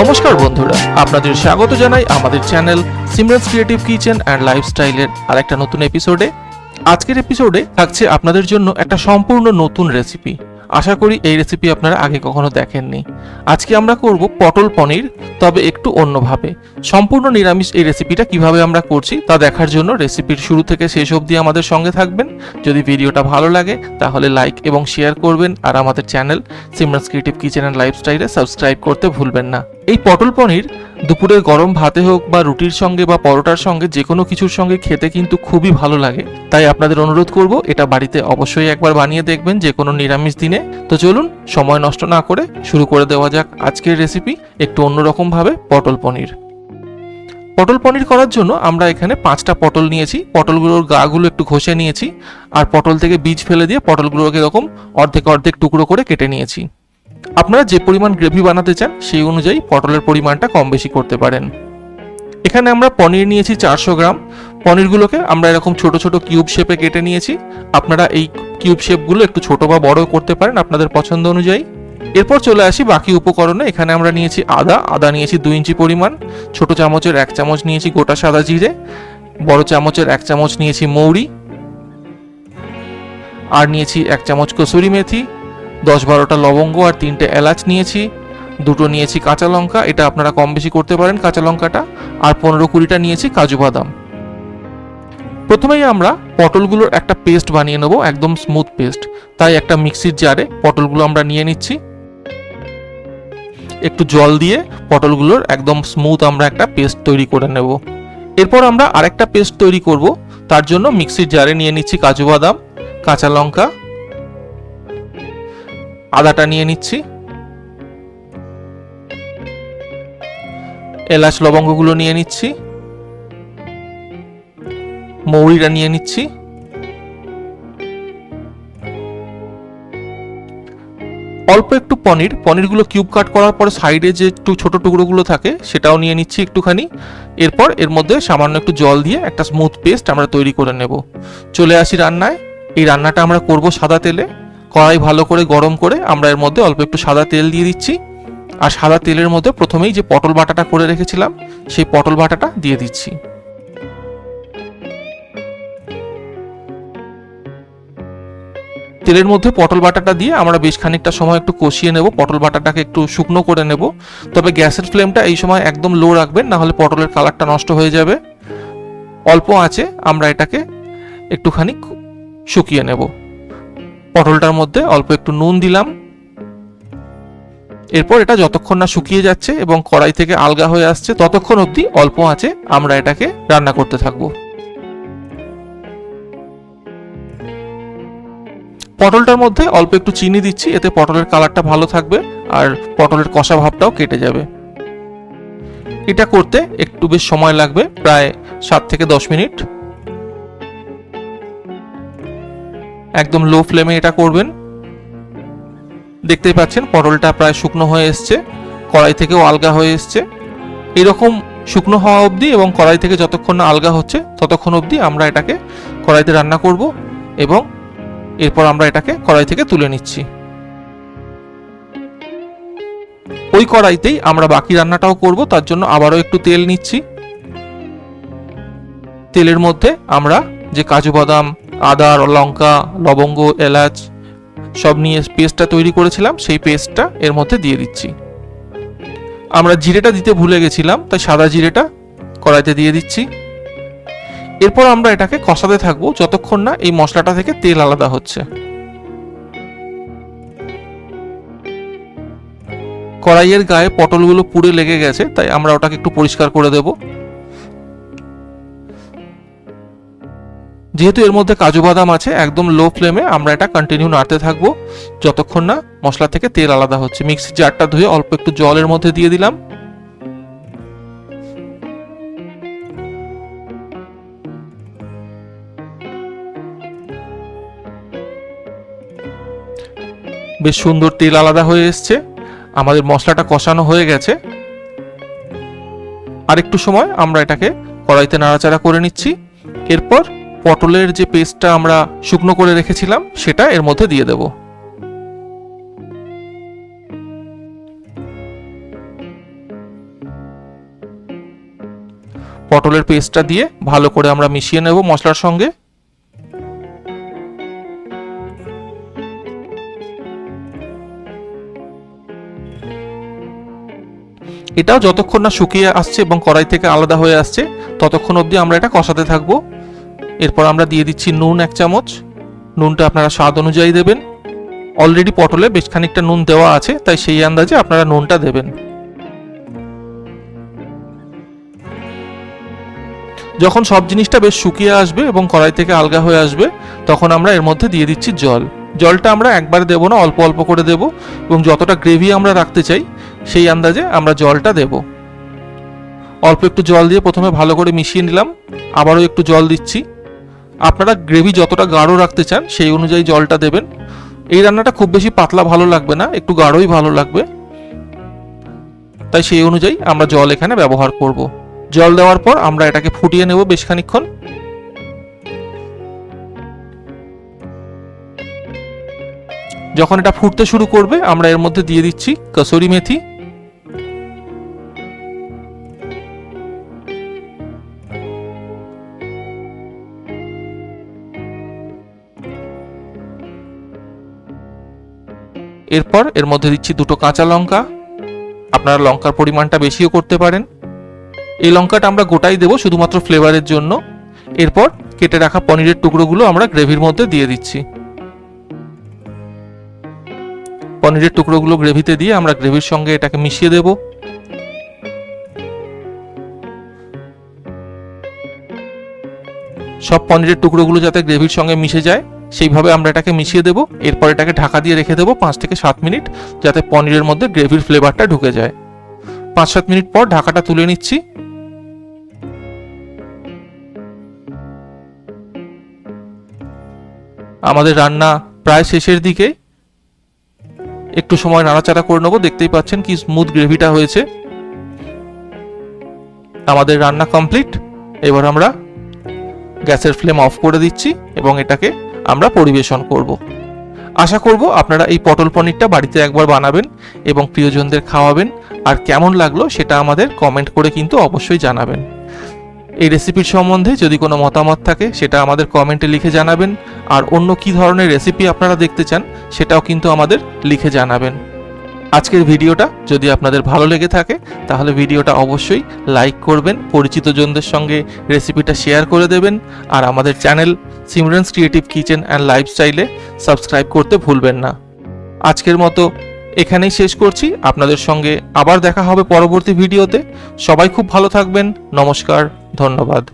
নমস্কার বন্ধুরা, আপনাদের স্বাগত জানাই আমাদের channel Simran's creative kitchen and লাইফস্টাইলের আরেকটা নতুন এপিসোডে আজকের এপিসোডে থাকছে আপনাদের জন্য একটা সম্পূর্ণ নতুন রেসিপি আশা করি এই রেসিপি আপনারা আগে কখনো দেখেননি। আজকে আমরা করব পটল পনির, তবে একটু অন্যভাবে। সম্পূর্ণ নিরামিষ এই রেসিপিটা কীভাবে আমরা করছি তা দেখার জন্য রেসিপির শুরু থেকে শেষ অবধি আমাদের সঙ্গে থাকবেন। যদি ভিডিওটা ভালো লাগে, তাহলে লাইক এবং শেয়ার করবেন। আর আমাদের channel Simran's creative kitchen and লাইফস্টাইলে সাবস্ক্রাইব করতে ভুলবেন না। এই পটল পনির দুপুরে গরম ভাতে হোক বা রুটির সঙ্গে বা পরোটার সঙ্গে যে কোনো কিছুর সঙ্গে খেতে কিন্তু খুবই ভালো লাগে। তাই আপনাদের অনুরোধ করব, এটা বাড়িতে অবশ্যই একবার বানিয়ে দেখবেন যে কোনো নিরামিষ দিনে। তো চলুন, সময় নষ্ট না করে শুরু করে দেওয়া যাক আজকের রেসিপি একটু অন্যরকমভাবে, পটল পনির। পটল পনির করার জন্য আমরা এখানে পাঁচটা পটল নিয়েছি। পটলগুলোর গাগুলো একটু ঘষে নিয়েছি। আর পটল থেকে বীজ ফেলে দিয়ে পটলগুলোকে এরকম অর্ধেক অর্ধেক টুকরো করে কেটে নিয়েছি। আপনারা যে পরিমাণ গ্রেভি বানাতে চান, সেই অনুযায়ী পটলের পরিমাণটা কম বেশি করতে পারেন। এখানে আমরা পনির নিয়েছি চারশো গ্রাম। পনিরগুলোকে আমরা এরকম ছোট ছোট কিউব শেপে কেটে নিয়েছি। আপনারা এই কিউব শেপগুলো একটু ছোট বা বড় করতে পারেন আপনাদের পছন্দ অনুযায়ী। এরপর চলে আসি বাকি উপকরণে। এখানে আমরা নিয়েছি আদা। আদা নিয়েছি দুই ইঞ্চি পরিমাণ। ছোট চামচের এক চামচ নিয়েছি গোটা সাদা জিরে। বড় চামচের এক চামচ নিয়েছি মৌরি। আর নিয়েছি এক চামচ কসুরি মেথি। দশ বারোটা লবঙ্গ আর তিনটে এলাচ নিয়েছি। দুটো নিয়েছি কাঁচা লঙ্কা, এটা আপনারা কম বেশি করতে পারেন কাঁচা লঙ্কাটা। আর পনেরো কুড়িটা নিয়েছি কাজু বাদাম। প্রথমেই আমরা পটলগুলোর একটা পেস্ট বানিয়ে নেব, একদম স্মুথ পেস্ট। তাই একটা মিক্সির জারে পটলগুলো আমরা নিয়ে নিচ্ছি। একটু জল দিয়ে পটলগুলোর একদম স্মুথ আমরা একটা পেস্ট তৈরি করে নেব। এরপর আমরা আরেকটা পেস্ট তৈরি করব, তার জন্য মিক্সির জারে নিয়ে নিচ্ছি কাজু বাদাম, কাঁচা লঙ্কা আদাটা নিয়ে নিচ্ছি। এলাচ লবঙ্গগুলো নিয়ে নিচ্ছি। মৌরিটা নিয়ে নিচ্ছি। অল্প একটু পনির। পনিরগুলো কিউব কাট করার পরে সাইডে যে একটু ছোট টুকরোগুলো থাকে, সেটাও নিয়ে নিচ্ছি একটুখানি। এরপর এর মধ্যে সামান্য একটু জল দিয়ে একটা স্মুথ পেস্ট আমরা তৈরি করে নেব। চলে আসি রান্নায়। এই রান্নাটা আমরা করব সাদা তেলে। কড়াই ভালো করে গরম করে আমরা এর মধ্যে অল্প একটু সাদা তেল দিয়ে দিচ্ছি। আর সাদা তেলের মধ্যে প্রথমেই যে পটল বাটাটা করে রেখেছিলাম, সেই পটল বাটাটা দিয়ে দিচ্ছি। তেলের মধ্যে পটল বাটাটা দিয়ে আমরা বেশ খানিকটা সময় একটু কষিয়ে নেব, পটল বাটাটাকে একটু শুকনো করে নেব। তবে গ্যাসের ফ্লেমটা এই সময় একদম লো রাখবেন না হলে পটলের কালারটা নষ্ট হয়ে যাবে। অল্প আছে আমরা এটাকে একটুখানি শুকিয়ে নেব। পটলটার মধ্যে অল্প একটু নুন দিলাম। এরপর এটা যতক্ষণ না শুকিয়ে যাচ্ছে এবং কড়াই থেকে আলগা হয়ে আসছে, ততক্ষণ অবধি অল্প আছে আমরা এটাকে রান্না করতে থাকব। পটলটার মধ্যে অল্প একটু চিনি দিচ্ছি, এতে পটলের কালারটা ভালো থাকবে আর পটলের কষা ভাবটাও কেটে যাবে। এটা করতে একটু বেশ সময় লাগবে, প্রায় সাত থেকে দশ মিনিট। একদম লো ফ্লেমে এটা করবেন। দেখতেই পাচ্ছেন, পটলটা প্রায় শুকনো হয়ে এসছে, কড়াই থেকেও আলগা হয়ে এসছে। এরকম শুকনো হওয়া অবধি এবং কড়াই থেকে যতক্ষণ না আলগা হচ্ছে, ততক্ষণ অবধি আমরা এটাকে কড়াইতে রান্না করব এবং এরপর আমরা এটাকে কড়াই থেকে তুলে নিচ্ছি। ওই কড়াইতেই আমরা বাকি রান্নাটাও করব, তার জন্য আবারও একটু তেল নিচ্ছি। তেলের মধ্যে আমরা যে কাজু বাদাম আদা লঙ্কা, লবঙ্গ, এলাচ, সব নিয়ে পেস্টটা তৈরি করেছিলাম, সেই পেস্টটা এর মধ্যে দিয়ে দিচ্ছি। আমরা জিরেটা দিতে ভুলে গেছিলাম, তাই সাদা জিরেটা কড়াইতে দিয়ে দিচ্ছি। এরপর আমরা এটাকে কষাতে থাকব যতক্ষণ না এই মশলাটা থেকে তেল আলাদা হচ্ছে। কড়াইয়ের গায়ে পটলগুলো পুড়ে লেগে গেছে, তাই আমরা ওটাকে একটু পরিষ্কার করে দেব। যেহেতু এর মধ্যে কাজু বাদাম আছে, একদম লো ফ্লেমে আমরা এটা কন্টিনিউ নাড়তে থাকব। যতক্ষণ না মশলা থেকে তেল আলাদা হচ্ছে। মিক্সি জারটা ধুয়ে অল্প একটু জলের মধ্যে দিয়ে দিলাম। বেশ সুন্দর তেল আলাদা হয়ে এসছে। আমাদের মশলাটা কষানো হয়ে গেছে। আর একটু সময় আমরা এটাকে কড়াইতে নাড়াচাড়া করে নিচ্ছি। এরপর পটলের যে পেস্টটা আমরা শুকনো করে রেখেছিলাম, সেটা এর মধ্যে দিয়ে দেব। পটলের পেস্টটা দিয়ে ভালো করে আমরা মিশিয়ে নেব মশলার সঙ্গে। এটাও যতক্ষণ না শুকিয়ে আসছে এবং কড়াই থেকে আলাদা হয়ে আসছে, ততক্ষণ অবধি আমরা এটা কষাতে থাকব। এরপর আমরা দিয়ে দিচ্ছি নুন এক চামচ। নুনটা আপনারা স্বাদ অনুযায়ী দেবেন। অলরেডি পটলে বেশ খানিকটা নুন দেওয়া আছে, তাই সেই আন্দাজে আপনারা নুনটা দেবেন। যখন সব জিনিসটা বেশ শুকিয়ে আসবে এবং কড়াই থেকে আলগা হয়ে আসবে, তখন আমরা এর মধ্যে দিয়ে দিচ্ছি জল। জলটা আমরা একবারে দেবো না, অল্প অল্প করে দেব এবং যতটা গ্রেভি আমরা রাখতে চাই, সেই আন্দাজে আমরা জলটা দেব। অল্প একটু জল দিয়ে প্রথমে ভালো করে মিশিয়ে নিলাম। আবারও একটু জল দিচ্ছি। আপনারা গ্রেভি যতটা গাঢ় রাখতে চান, সেই অনুযায়ী জলটা দেবেন। এই রান্নাটা খুব বেশি পাতলা ভালো লাগবে না, একটু গাঢ়ই ভালো লাগবে। তাই সেই অনুযায়ী আমরা জল এখানে ব্যবহার করব। জল দেওয়ার পর আমরা এটাকে ফুটিয়ে নেব বেশ খানিক্ষণ যখন এটা ফুটতে শুরু করবে, আমরা এর মধ্যে দিয়ে দিচ্ছি কসুরি মেথি এরপর এর মধ্যে দিচ্ছি দুটো কাঁচা লঙ্কা। আপনারা লঙ্কার পরিমাণটা বেশিও করতে পারেন। এই লঙ্কাটা আমরা গোটাই দেবো শুধুমাত্র ফ্লেভারের জন্য। এরপর কেটে রাখা পনিরের টুকরোগুলো আমরা গ্রেভির মধ্যে দিয়ে দিচ্ছি। পনিরের টুকরোগুলো গ্রেভিতে দিয়ে আমরা গ্রেভির সঙ্গে এটাকে মিশিয়ে দেব। সব পনিরের টুকরোগুলো যাতে গ্রেভির সঙ্গে মিশে যায়। সেইভাবে আমরা এটাকে মিশিয়ে দেবো। এরপর এটাকে ঢাকা দিয়ে রেখে দেবো পাঁচ থেকে সাত মিনিট, যাতে পনিরের মধ্যে গ্রেভির ফ্লেভারটা ঢুকে যায়। পাঁচ সাত মিনিট পর ঢাকাটা তুলে নিচ্ছি। আমাদের রান্না প্রায় শেষের দিকে। একটু সময় নাড়াচাড়া করে নেব। দেখতেই পাচ্ছেন কি স্মুথ গ্রেভিটা হয়েছে। আমাদের রান্না কমপ্লিট এবার আমরা গ্যাসের ফ্লেম অফ করে দিচ্ছি এবং এটাকে আমরা পরিবেশন করব। আশা করব আপনারা এই পটল পনিরটা বাড়িতে একবার বানাবেন এবং প্রিয়জনদের খাওয়াবেন। আর কেমন লাগল সেটা আমাদের কমেন্ট করে কিন্তু অবশ্যই জানাবেন। এই রেসিপির সম্বন্ধে যদি কোনো মতামত থাকে, সেটা আমাদের কমেন্টে লিখে জানাবেন। আর অন্য কি ধরনের রেসিপি আপনারা দেখতে চান, সেটাও কিন্তু আমাদের লিখে জানাবেন। আজকের ভিডিওটা যদি আপনাদের ভালো লেগে থাকে, তাহলে ভিডিওটা অবশ্যই লাইক করবেন, পরিচিতজনদের সঙ্গে রেসিপিটা শেয়ার করে দেবেন। আর আমাদের channel Simran's creative kitchen and লাইফস্টাইলে সাবস্ক্রাইব করতে ভুলবেন না। আজকের মতো এখানেই শেষ করছি। আপনাদের সঙ্গে আবার দেখা হবে পরবর্তী ভিডিওতে। সবাই খুব ভালো থাকবেন। নমস্কার, ধন্যবাদ।